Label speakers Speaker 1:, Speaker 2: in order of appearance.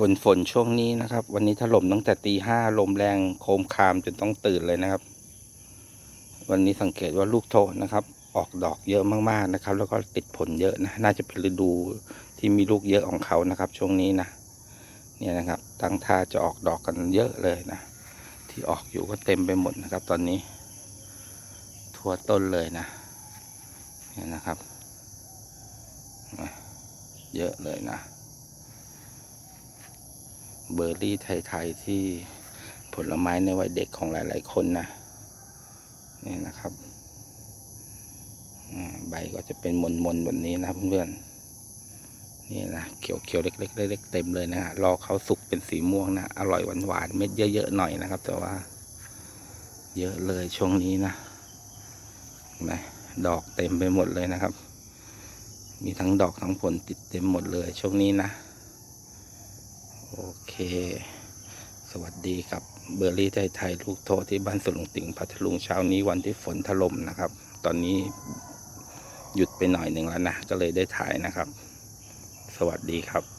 Speaker 1: ฝนฝนช่วงนี้นะครับ วันนี้ถล่มตั้งแต่ตีห้าลมแรงโคมคามจนต้องตื่นเลยนะครับ วันนี้สังเกตว่าลูกโทนะครับ ออกดอกเยอะมากๆนะครับ แล้วก็ติดผลเยอะนะน่าจะเป็นฤดูที่มีลูกเยอะของเขานะครับ ช่วงนี้นะเนี่ยนะครับ ตั้งท่าจะออกดอกกันเยอะเลยนะ ที่ออกอยู่ก็เต็มไปหมดนะครับ ตอนนี้ ทั่วต้นเลยนะเนี่ยนะครับ เยอะเลยนะ เบอร์รี่ไทยๆที่ผลไม้ในวัยเด็กของหลาย ๆ คนนะนี่นะครับใบก็จะเป็นมนๆแบบนี้นะเพื่อนๆนี่นะเขียวๆเล็กๆเล็กๆเต็มเลยนะฮะรอเขาสุกเป็นสีม่วงนะอร่อยหวานๆเม็ดเยอะๆหน่อยนะครับ แต่ว่า เยอะเลยช่วงนี้นะเห็นไหมดอกเต็มไปหมดเลยนะครับ มีทั้งดอกทั้งผลติดเต็มหมดเลยช่วงนี้นะ โอเค สวัสดีครับเบอร์รี่ไทยไทยลูกโทที่บ้านสุลงติ่งพัทลุงเช้านี้วันที่ฝนถล่มนะครับ ตอนนี้หยุดไปหน่อยหนึ่งแล้วนะ ก็เลยได้ถ่ายนะครับ สวัสดีครับ